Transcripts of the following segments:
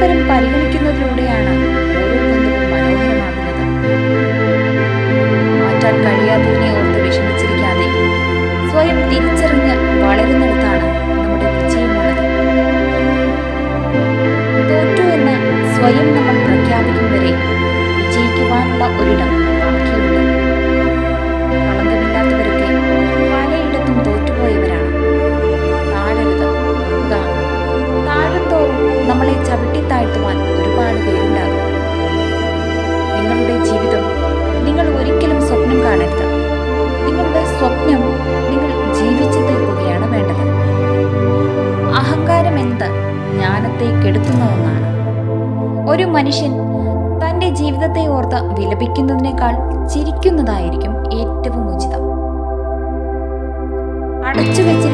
പരസ്പരം പരിഗണിക്കുന്നതിലൂടെയാണ് മാറ്റാൻ കഴിയാത്തതിനെ ഓർത്ത് വിഷമിച്ചിരിക്കാതെ സ്വയം തിരിച്ചറിഞ്ഞ് വളരുന്നിടത്താണ് നമ്മുടെ വിജയമുള്ളത്. തോറ്റു എന്ന് സ്വയം ജീവിതത്തെ കെടുത്തുന്ന ഒന്നാണ്. ഒരു മനുഷ്യൻ തന്റെ ജീവിതത്തെ ഓർത്ത് വിലപിക്കുന്നതിനേക്കാൾ ചിരിക്കുന്നതായിരിക്കും ഏറ്റവും ഉചിതം. അടച്ചുവെച്ച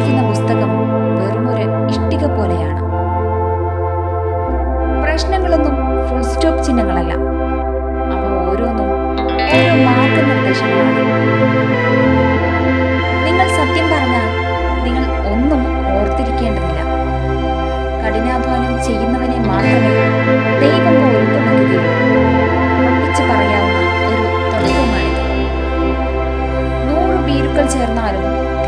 Academy.